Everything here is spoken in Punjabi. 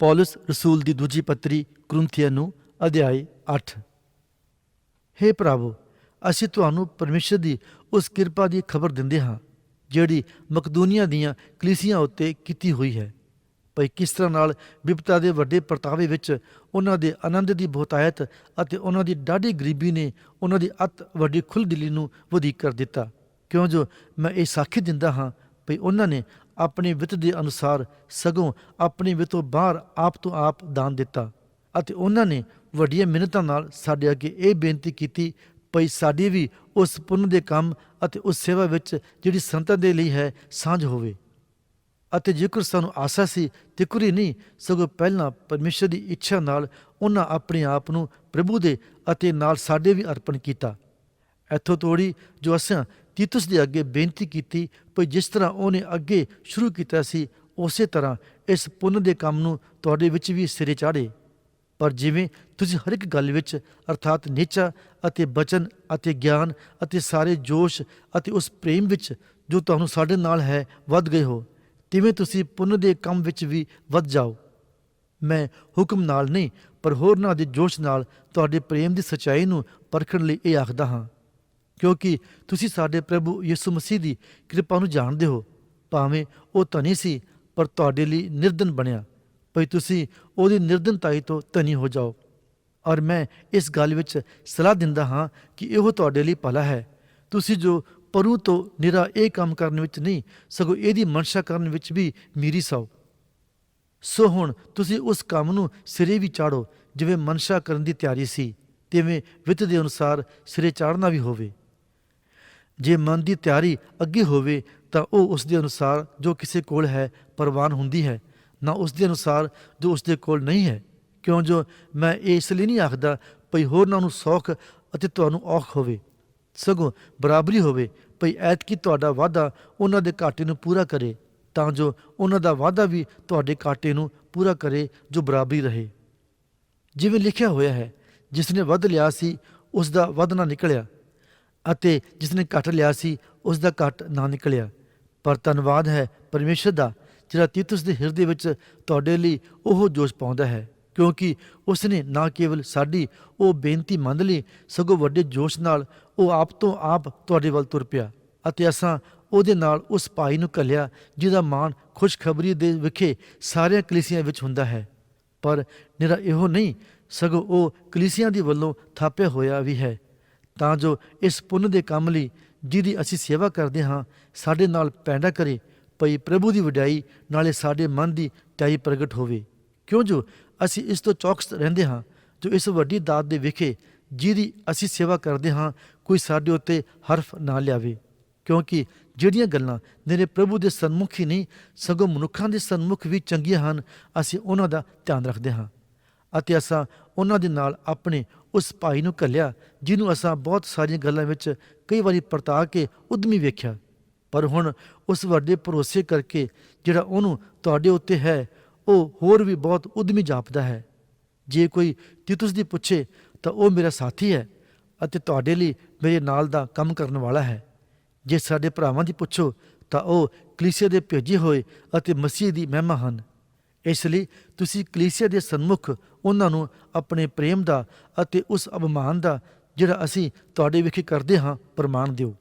ਪੌਲਸ ਰਸੂਲ ਦੀ ਦੂਜੀ ਪੱਤਰੀ ਕਰੁੰਥੀਆਂ ਨੂੰ ਅਧਿਆਇ 8 ਹੇ ਭਰਾਵੋ ਅਸੀਂ ਤੁਹਾਨੂੰ ਪਰਮੇਸ਼ਰ ਦੀ ਉਸ ਕਿਰਪਾ ਦੀ ਖਬਰ ਦਿੰਦੇ ਹਾਂ, ਜਿਹੜੀ ਮਕਦੂਨੀਆ ਦੀਆਂ ਕਲੀਸੀਆਂ ਉੱਤੇ ਕੀਤੀ ਹੋਈ ਹੈ। ਭਈ ਕਿਸ ਤਰ੍ਹਾਂ ਨਾਲ ਵਿਪਤਾ ਦੇ ਵੱਡੇ ਪਰਤਾਵੇ ਵਿੱਚ ਉਹਨਾਂ ਦੇ ਆਨੰਦ ਦੀ ਬਹੁਤਾਇਤ ਅਤੇ ਉਹਨਾਂ ਦੀ ਡਾਢੀ ਗਰੀਬੀ ਨੇ ਉਹਨਾਂ ਦੀ ਅਤ ਵੱਡੀ ਖੁੱਲ੍ਹਦਿਲੀ ਨੂੰ ਵਧੇਕ ਕਰ ਦਿੱਤਾ। ਕਿਉਂ ਜੋ ਮੈਂ ਇਹ ਸਾਖੀ ਦਿੰਦਾ ਹਾਂ, ਭਈ ਉਹਨਾਂ ਨੇ ਆਪਣੀ ਵਿੱਤ ਦੇ ਅਨੁਸਾਰ ਸਗੋਂ ਆਪਣੀ ਵਿੱਤੋਂ ਬਾਹਰ ਆਪ ਤੋਂ ਆਪ ਦਾਨ ਦਿੱਤਾ ਅਤੇ ਉਹਨਾਂ ਨੇ ਵੱਡੀਆਂ ਮਿਹਨਤਾਂ ਨਾਲ ਸਾਡੇ ਅੱਗੇ ਇਹ ਬੇਨਤੀ ਕੀਤੀ, ਭਈ ਸਾਡੀ ਵੀ ਉਸ ਪੁੰਨ ਦੇ ਕੰਮ ਅਤੇ ਉਸ ਸੇਵਾ ਵਿੱਚ ਜਿਹੜੀ ਸੰਤਾਂ ਦੇ ਲਈ ਹੈ, ਸਾਂਝ ਹੋਵੇ। ਅਤੇ ਜੇਕਰ ਸਾਨੂੰ ਆਸਾ ਸੀ, ਤਿਕਰ ਹੀ ਨਹੀਂ, ਸਗੋਂ ਪਹਿਲਾਂ ਪਰਮੇਸ਼ਰ ਦੀ ਇੱਛਾ ਨਾਲ ਉਹਨਾਂ ਆਪਣੇ ਆਪ ਨੂੰ ਪ੍ਰਭੂ ਦੇ ਅਤੇ ਨਾਲ ਸਾਡੇ ਵੀ ਅਰਪਣ ਕੀਤਾ। ਇੱਥੋਂ ਤੋੜੀ ਜੋ ਅਸਾਂ ਤੀਤਸ ਦੇ ਅੱਗੇ ਬੇਨਤੀ ਕੀਤੀ ਭਈ ਜਿਸ ਤਰ੍ਹਾਂ ਉਹਨੇ ਅੱਗੇ ਸ਼ੁਰੂ ਕੀਤਾ ਸੀ, ਉਸੇ ਤਰ੍ਹਾਂ ਇਸ ਪੁੰਨ ਦੇ ਕੰਮ ਨੂੰ ਤੁਹਾਡੇ ਵਿੱਚ ਵੀ ਸਿਰੇ ਚਾੜੇ ਪਰ ਜਿਵੇਂ ਤੁਸੀਂ ਹਰ ਇੱਕ ਗੱਲ ਵਿੱਚ ਅਰਥਾਤ ਨਿਚਾ ਅਤੇ ਬਚਨ ਅਤੇ ਗਿਆਨ ਅਤੇ ਸਾਰੇ ਜੋਸ਼ ਅਤੇ ਉਸ ਪ੍ਰੇਮ ਵਿੱਚ ਜੋ ਤੁਹਾਨੂੰ ਸਾਡੇ ਨਾਲ ਹੈ, ਵੱਧ ਗਏ ਹੋ, ਤਿਵੇਂ ਤੁਸੀਂ ਪੁੰਨ ਦੇ ਕੰਮ ਵਿੱਚ ਵੀ ਵੱਧ ਜਾਓ। ਮੈਂ ਹੁਕਮ ਨਾਲ ਨਹੀਂ, ਪਰ ਹੋਰਨਾਂ ਦੇ ਜੋਸ਼ ਨਾਲ ਤੁਹਾਡੇ ਪ੍ਰੇਮ ਦੀ ਸਚਾਈ ਨੂੰ ਪਰਖਣ ਲਈ ਇਹ ਆਖਦਾ ਹਾਂ। ਕਿਉਂਕਿ ਤੁਸੀਂ ਸਾਡੇ ਪ੍ਰਭੂ ਯਿਸੂ ਮਸੀਹ ਦੀ ਕਿਰਪਾ ਨੂੰ ਜਾਣਦੇ ਹੋ। ਭਾਵੇਂ ਉਹ ਧਨੀ ਸੀ, ਪਰ ਤੁਹਾਡੇ ਲਈ ਨਿਰਧਨ ਬਣਿਆ। ਭਈ ਤੁਸੀਂ ਉਹਦੀ ਨਿਰਧਨਤਾਈ ਤੋਂ ਧਨੀ ਹੋ ਜਾਓ। ਔਰ ਮੈਂ ਇਸ ਗੱਲ ਵਿੱਚ ਸਲਾਹ ਦਿੰਦਾ ਹਾਂ ਕਿ ਇਹੋ ਤੁਹਾਡੇ ਲਈ ਭਲਾ ਹੈ। ਤੁਸੀਂ ਜੋ ਪਰੂ ਤੋਂ ਨਿਰਾ ਇਹ ਕੰਮ ਕਰਨ ਵਿੱਚ ਨਹੀਂ, ਸਗੋਂ ਇਹਦੀ ਮਨਸ਼ਾ ਕਰਨ ਵਿੱਚ ਵੀ ਮੀਰੀ ਸੌ ਸੋ ਹੁਣ ਤੁਸੀਂ ਉਸ ਕੰਮ ਨੂੰ ਸਿਰੇ ਵੀ ਚਾੜੋ, ਜਿਵੇਂ ਮਨਸ਼ਾ ਕਰਨ ਦੀ ਤਿਆਰੀ ਸੀ, ਤਿਵੇਂ ਵਿੱਤ ਦੇ ਅਨੁਸਾਰ ਸਿਰੇ ਚਾੜਨਾ ਵੀ ਹੋਵੇ। ਜੇ ਮਨ ਦੀ ਤਿਆਰੀ ਅੱਗੇ ਹੋਵੇ, ਤਾਂ ਉਹ ਉਸ ਦੇ ਅਨੁਸਾਰ ਜੋ ਕਿਸੇ ਕੋਲ ਹੈ, ਪ੍ਰਵਾਨ ਹੁੰਦੀ ਹੈ। ਨਾ ਉਸ ਦੇ ਅਨੁਸਾਰ ਜੋ ਉਸ ਦੇ ਕੋਲ ਨਹੀਂ ਹੈ। ਕਿਉਂ ਜੋ ਮੈਂ ਇਹ ਇਸ ਲਈ ਨਹੀਂ ਆਖਦਾ, ਭਈ ਹੋਰਨਾਂ ਨੂੰ ਸੌਖ ਅਤੇ ਤੁਹਾਨੂੰ ਔਖ ਹੋਵੇ। ਸਗੋਂ ਬਰਾਬਰੀ ਹੋਵੇ, ਭਈ ਐਤਕੀ ਤੁਹਾਡਾ ਵਾਅਦਾ ਉਹਨਾਂ ਦੇ ਘਾਟੇ ਨੂੰ ਪੂਰਾ ਕਰੇ, ਤਾਂ ਜੋ ਉਹਨਾਂ ਦਾ ਵਾਅਦਾ ਵੀ ਤੁਹਾਡੇ ਘਾਟੇ ਨੂੰ ਪੂਰਾ ਕਰੇ, ਜੋ ਬਰਾਬਰੀ ਰਹੇ। ਜਿਵੇਂ ਲਿਖਿਆ ਹੋਇਆ ਹੈ ਜਿਸ ਨੇ ਵੱਧ ਲਿਆ ਸੀ ਉਸ ਦਾ ਵੱਧ ਨਾ ਨਿਕਲਿਆ। ਅਤੇ ਜਿਸ ਨੇ ਘਟ ਲਿਆ ਸੀ ਉਸ ਦਾ ਘਟ ਨਾ ਨਿਕਲਿਆ। ਪਰ ਧੰਨਵਾਦ ਹੈ ਪਰਮੇਸ਼ਰ ਦਾ, ਜਿਹੜਾ ਤੀਤੁਸ ਦੇ ਹਿਰਦੇ ਵਿੱਚ ਤੁਹਾਡੇ ਲਈ ਉਹ ਜੋਸ਼ ਪਾਉਂਦਾ ਹੈ, ਕਿਉਂਕਿ ਉਸ ਨੇ ਨਾ ਕੇਵਲ ਸਾਡੀ ਉਹ ਬੇਨਤੀ ਮੰਨ ਲਈ, ਸਗੋਂ ਵੱਡੇ ਜੋਸ਼ ਨਾਲ ਉਹ ਆਪ ਤੋਂ ਆਪ ਤੁਹਾਡੇ ਵੱਲ ਤੁਰ ਪਿਆ ਅਤੇ ਅਸਾਂ ਉਹਦੇ ਨਾਲ ਉਸ ਭਾਈ ਨੂੰ ਕੱਲਿਆ ਜਿਹਦਾ ਮਾਣ ਖੁਸ਼ਖਬਰੀ ਦੇ ਵਿਖੇ ਸਾਰਿਆਂ ਕਲੀਸਿਆਂ ਵਿੱਚ ਹੁੰਦਾ ਹੈ। ਪਰ ਨਿਰਾ ਇਹੋ ਨਹੀਂ, ਸਗੋਂ ਉਹ ਕਲੀਸਿਆਂ ਦੀ ਵੱਲੋਂ ਥਾਪਿਆ ਹੋਇਆ ਵੀ ਹੈ। ਤਾਂ ਜੋ ਇਸ ਪੁੰਨ ਦੇ ਕੰਮ ਲਈ ਜਿਹਦੀ ਅਸੀਂ ਸੇਵਾ ਕਰਦੇ ਹਾਂ, ਸਾਡੇ ਨਾਲ ਪੈਂਡਾ ਕਰੇ, ਭਈ ਪ੍ਰਭੂ ਦੀ ਵਡਿਆਈ ਨਾਲੇ ਸਾਡੇ ਮਨ ਦੀ ਟਾਈ ਪ੍ਰਗਟ ਹੋਵੇ। ਕਿਉਂ ਜੋ ਅਸੀਂ ਇਸ ਤੋਂ ਚੌਕਸ ਰਹਿੰਦੇ ਹਾਂ, ਜੋ ਇਸ ਵੱਡੀ ਦਾਤ ਦੇ ਵਿਖੇ ਜਿਹਦੀ ਅਸੀਂ ਸੇਵਾ ਕਰਦੇ ਹਾਂ, ਕੋਈ ਸਾਡੇ ਉੱਤੇ ਹਰਫ ਨਾ ਲਿਆਵੇ। ਕਿਉਂਕਿ ਜਿਹੜੀਆਂ ਗੱਲਾਂ ਮੇਰੇ ਪ੍ਰਭੂ ਦੇ ਸਨਮੁਖ ਹੀ ਨਹੀਂ, ਸਗੋਂ ਮਨੁੱਖਾਂ ਦੇ ਸਨਮੁਖ ਵੀ ਚੰਗੀਆਂ ਹਨ, ਅਸੀਂ ਉਹਨਾਂ ਦਾ ਧਿਆਨ ਰੱਖਦੇ ਹਾਂ। ਅਤੇ ਅਸਾਂ ਉਹਨਾਂ ਦੇ ਨਾਲ ਆਪਣੇ ਉਸ ਭਾਈ ਨੂੰ ਕੱਲਿਆ ਜਿਹਨੂੰ ਅਸਾਂ ਬਹੁਤ ਸਾਰੀਆਂ ਗੱਲਾਂ ਵਿੱਚ ਕਈ ਵਾਰੀ ਪਰਤਾ ਕੇ ਉਦਮੀ ਵੇਖਿਆ। ਪਰ ਹੁਣ ਉਸ ਵੱਡੇ ਭਰੋਸੇ ਕਰਕੇ ਜਿਹੜਾ ਉਹਨੂੰ ਤੁਹਾਡੇ ਉੱਤੇ ਹੈ, ਉਹ ਹੋਰ ਵੀ ਬਹੁਤ ਉਦਮੀ ਜਾਪਦਾ ਹੈ। ਜੇ ਕੋਈ ਤਿਤੁਸ ਦੀ ਪੁੱਛੇ, ਤਾਂ ਉਹ ਮੇਰਾ ਸਾਥੀ ਹੈ ਅਤੇ ਤੁਹਾਡੇ ਲਈ ਮੇਰੇ ਨਾਲ ਦਾ ਕੰਮ ਕਰਨ ਵਾਲਾ ਹੈ। ਜੇ ਸਾਡੇ ਭਰਾਵਾਂ ਦੀ ਪੁੱਛੋ, ਤਾਂ ਉਹ ਕਲੀਸਿਆ ਦੇ ਭੇਜੇ ਹੋਏ ਅਤੇ ਮਸੀਹ ਦੀ ਮਹਿਮਾ ਹਨ। ਇਸ ਲਈ ਤੁਸੀਂ ਕਲੀਸਿਆ ਦੇ ਸਨਮੁਖ ਉਹਨਾਂ ਨੂੰ ਆਪਣੇ ਪ੍ਰੇਮ ਦਾ ਅਤੇ ਉਸ ਅਭਿਮਾਨ ਦਾ ਜਿਹੜਾ ਅਸੀਂ ਤੁਹਾਡੇ ਵਿਖੇ ਕਰਦੇ ਹਾਂ, ਪ੍ਰਮਾਣ ਦਿਓ।